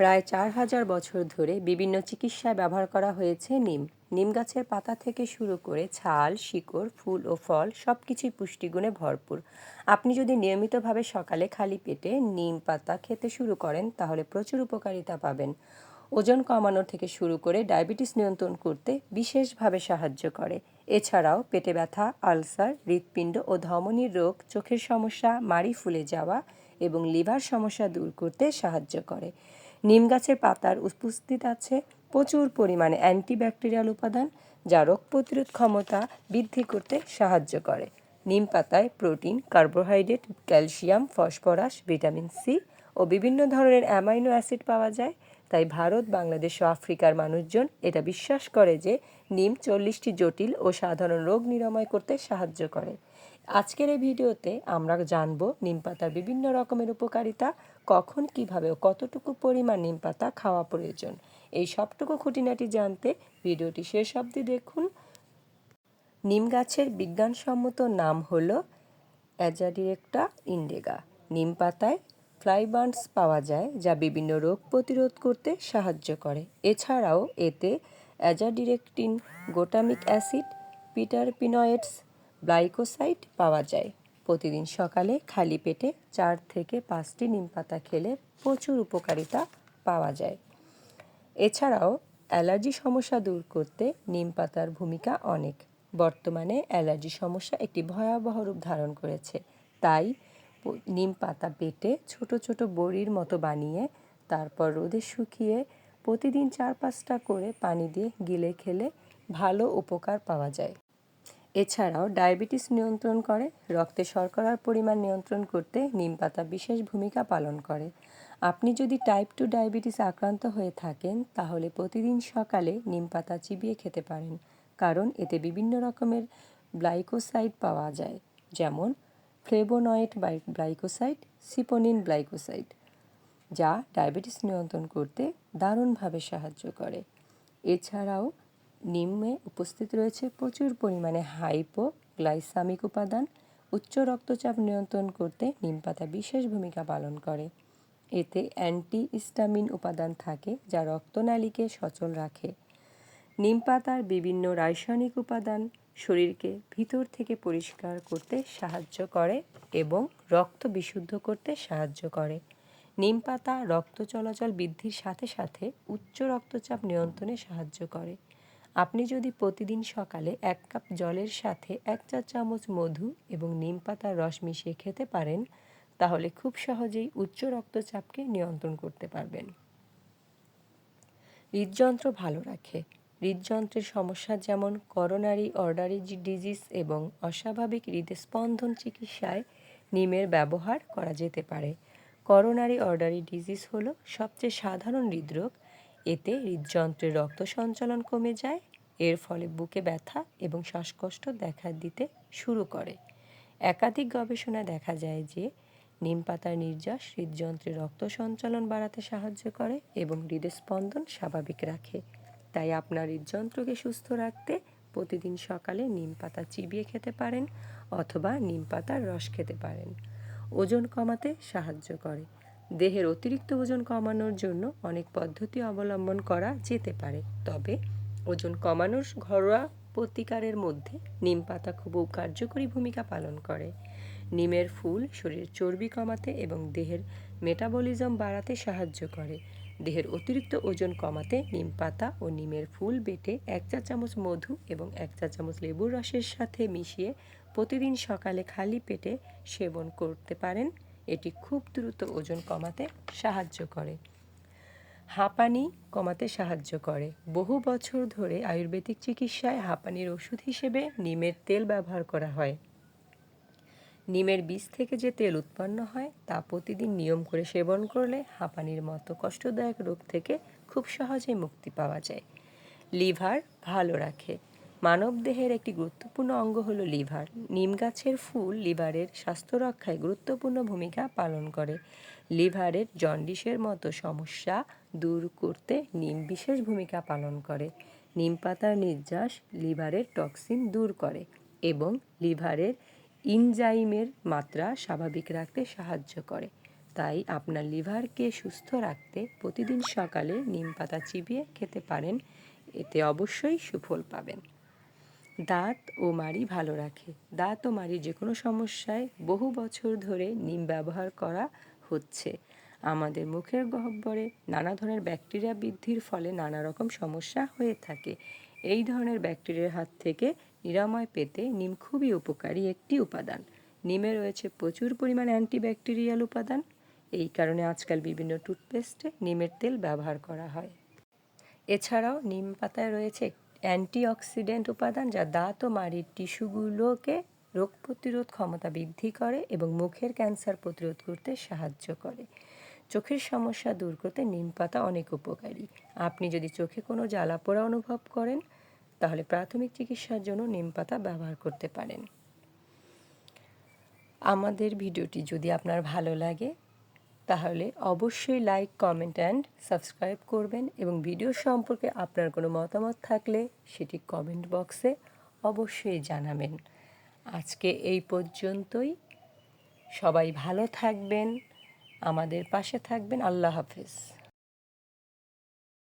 প্রায় চার হাজার বছর ধরে বিভিন্ন চিকিৎসায় ব্যবহার করা হয়েছে নিম। নিম গাছের পাতা থেকে শুরু করে ছাল, শিকড়, ফুল ও ফল সব কিছুই পুষ্টিগুণে ভরপুর। আপনি যদি নিয়মিতভাবে সকালে খালি পেটে নিম পাতা খেতে শুরু করেন, তাহলে প্রচুর উপকারিতা পাবেন। ওজন কমানোর থেকে শুরু করে ডায়াবেটিস নিয়ন্ত্রণ করতে বিশেষভাবে সাহায্য করে। এছাড়াও পেটে ব্যথা, আলসার, হৃৎপিণ্ড ও ধমনির রোগ, চোখের সমস্যা, মাড়ি ফুলে যাওয়া এবং লিভার সমস্যা দূর করতে সাহায্য করে। নিম গাছের পাতার উপস্থিত আছে প্রচুর পরিমাণে অ্যান্টিব্যাকটেরিয়াল উপাদান, যা রোগ প্রতিরোধ ক্ষমতা বৃদ্ধি করতে সাহায্য করে। নিম পাতায় protein, carbohydrate, calcium, phosphorus, vitamin C ও বিভিন্ন ধরনের অ্যামাইনো অ্যাসিড পাওয়া যায়। তাই ভারত, বাংলাদেশ ও আফ্রিকার মানুষজন এটা বিশ্বাস করে যে নিম চল্লিশটি জটিল ও সাধারণ রোগ নিরাময় করতে সাহায্য করে। আজকের এই ভিডিওতে আমরা জানব নিম পাতার বিভিন্ন রকমের উপকারিতা, কখন, কীভাবে ও কতটুকু পরিমাণ নিম পাতা খাওয়া প্রয়োজন। এই সবটুকু খুঁটিনাটি জানতে ভিডিওটি শেষ অবধি দেখুন। নিম গাছের বিজ্ঞানসম্মত নাম হল অ্যাজাডিরেক্টা ইন্ডেগা। নিম পাতায় ফ্লাইবান্ডস পাওয়া যায়, যা বিভিন্ন রোগ প্রতিরোধ করতে সাহায্য করে। এছাড়াও এতে অ্যাজাডিরেকটিন গোটামিক অ্যাসিড পিটার পিটারপিনয়েডস গ্লাইকোসাইড পাওয়া যায়। প্রতিদিন সকালে খালি পেটে চার থেকে পাঁচটি নিম পাতা খেলে প্রচুর উপকারিতা পাওয়া যায়। এছাড়াও অ্যালার্জি সমস্যা দূর করতে নিম পাতার ভূমিকা অনেক। বর্তমানে অ্যালার্জি সমস্যা একটি ভয়াবহ রূপ ধারণ করেছে। তাই নিম পাতা বেটে ছোট ছোট বড়ির মতো বানিয়ে তারপর রোদে শুকিয়ে প্রতিদিন চার পাঁচটা করে পানি দিয়ে গিলে খেলে ভালো উপকার পাওয়া যায়। এছাড়াও ডায়াবেটিস নিয়ন্ত্রণ করে, রক্তে শর্করার পরিমাণ নিয়ন্ত্রণ করতে নিম পাতা বিশেষ ভূমিকা পালন করে। আপনি যদি টাইপ টু ডায়াবেটিস আক্রান্ত হয়ে থাকেন, তাহলে প্রতিদিন সকালে নিম পাতা চিবিয়ে খেতে পারেন, কারণ এতে বিভিন্ন রকমের গ্লাইকোসাইড পাওয়া যায়, যেমন ফ্লেবোনয়েড গ্লাইকোসাইড সিপোনিন গ্লাইকোসাইড যা ডায়াবেটিস নিয়ন্ত্রণ করতে দারুণভাবে সাহায্য করে। এছাড়াও নিম্নে উপস্থিত রয়েছে প্রচুর পরিমাণে হাইপো গ্লাইসামিক উপাদান, উচ্চ রক্তচাপ নিয়ন্ত্রণ করতে নিম পাতা বিশেষ ভূমিকা পালন করে। এতে অ্যান্টি ইস্টামিন উপাদান থাকে যা রক্তনালীকে সচল রাখে। নিম পাতার বিভিন্ন রাসায়নিক উপাদান শরীরকে ভিতর থেকে পরিষ্কার করতে সাহায্য করে এবং রক্ত বিশুদ্ধ করতে সাহায্য করে। নিম পাতা রক্ত চলাচল বৃদ্ধির সাথে সাথে উচ্চ রক্তচাপ নিয়ন্ত্রণে সাহায্য করে। আপনি যদি প্রতিদিন সকালে এক কাপ জলের সাথে এক চা চামচ মধু এবং নিম পাতার রস মিশিয়ে খেতে পারেন, তাহলে খুব সহজেই উচ্চ রক্তচাপকে নিয়ন্ত্রণ করতে পারবেন। হৃদযন্ত্র ভালো রাখে। হৃদযন্ত্রের সমস্যা যেমন করোনারি অর্ডারি ডিজিজ এবং অস্বাভাবিক হৃদস্পন্দন চিকিৎসায় নিমের ব্যবহার করা যেতে পারে। করোনারি অর্ডারি ডিজিজ হলো সবচেয়ে সাধারণ হৃদরোগ এতে হৃদযন্ত্রের রক্ত সঞ্চালন কমে যায়, এর ফলে বুকে ব্যথা এবং শ্বাসকষ্ট দেখা দিতে শুরু করে। একাধিক গবেষণায় দেখা যায় যে, নিম পাতার নির্যাস হৃদযন্ত্রে রক্ত সঞ্চালন বাড়াতে সাহায্য করে এবং হৃদস্পন্দন স্বাভাবিক রাখে। তাই আপনার হৃদযন্ত্রকে সুস্থ রাখতে প্রতিদিন সকালে নিম পাতা চিবিয়ে খেতে পারেন অথবা নিম পাতার রস খেতে পারেন। ওজন কমাতে সাহায্য করে। দেহের অতিরিক্ত ওজন কমানোর জন্য অনেক পদ্ধতি অবলম্বন করা যেতে পারে। তবে ওজন কমানোর ঘরোয়া প্রতিকারের মধ্যে নিম পাতা খুব কার্যকরী ভূমিকা পালন করে। নিমের ফুল শরীর চর্বি কমাতে এবং দেহের মেটাবলিজম বাড়াতে সাহায্য করে। দেহের অতিরিক্ত ওজন কমাতে নিম পাতা ও নিমের ফুল বেটে এক চা চামচ মধু এবং এক চা চামচ লেবুর রসের সাথে মিশিয়ে প্রতিদিন সকালে খালি পেটে সেবন করতে পারেন। এটি খুব দ্রুত ওজন কমাতে সাহায্য করে। হাঁপানি কমাতে সাহায্য করে। বহু বছর ধরে আয়ুর্বেদিক চিকিৎসায় হাঁপানির ওষুধ হিসেবে নিমের তেল ব্যবহার করা হয়। নিমের বীজ থেকে যে তেল উৎপন্ন হয়, তা প্রতিদিন নিয়ম করে সেবন করলে হাঁপানির মতো কষ্টদায়ক রোগ থেকে খুব সহজেই মুক্তি পাওয়া যায়। লিভার ভালো রাখে। মানব দেহের একটি গুরুত্বপূর্ণ অঙ্গ হলো লিভার। নিম গাছের ফুল লিভারের স্বাস্থ্য রক্ষায় গুরুত্বপূর্ণ ভূমিকা পালন করে। লিভারের জন্ডিসের মতো সমস্যা দূর করতে নিম বিশেষ ভূমিকা পালন করে। নিম পাতার নির্যাস লিভারের টক্সিন দূর করে এবং লিভারের ইনজাইমের মাত্রা স্বাভাবিক রাখতে সাহায্য করে। তাই আপনার লিভারকে সুস্থ রাখতে প্রতিদিন সকালে নিম পাতা চিবিয়ে খেতে পারেন। এতে অবশ্যই সুফল পাবেন। দাঁত ও মাড়ি ভালো রাখে। দাঁত ও মাড়ির যে কোনো সমস্যায় বহু বছর ধরে নিম ব্যবহার করা হচ্ছে। আমাদের মুখের গহ্বরে নানা ধরনের ব্যাকটেরিয়া বৃদ্ধির ফলে নানা রকম সমস্যা হয়ে থাকে। এই ধরনের ব্যাকটেরিয়ার হাত থেকে নিরাময় পেতে নিম খুবই উপকারী একটি উপাদান। নিমে রয়েছে প্রচুর পরিমাণ অ্যান্টিব্যাকটেরিয়াল উপাদান। এই কারণে আজকাল বিভিন্ন টুথপেস্টে নিমের তেল ব্যবহার করা হয়। এছাড়াও নিম পাতায় রয়েছে অ্যান্টিঅক্সিডেন্ট উপাদান যা দাঁত ও মাড়ির টিস্যুগুলোকে রোগ প্রতিরোধ ক্ষমতা বৃদ্ধি করে এবং মুখের ক্যান্সার প্রতিরোধ করতে সাহায্য করে। চোখের সমস্যা দূর করতে নিম পাতা অনেক উপকারী। আপনি যদি চোখে কোনো জ্বালাপোড়া অনুভব করেন, তাহলে প্রাথমিক চিকিৎসার জন্য নিম পাতা ব্যবহার করতে পারেন। আমাদের ভিডিওটি যদি আপনার ভালো লাগে তাহলে অবশ্যই লাইক কমেন্ট অ্যান্ড সাবস্ক্রাইব করবেন এবং ভিডিও সম্পর্কে আপনার কোনো মতামত থাকলে সেটি কমেন্ট বক্সে অবশ্যই জানাবেন। আজকে এই পর্যন্তই। সবাই ভালো থাকবেন, আমাদের পাশে থাকবেন। আল্লাহ হাফেজ।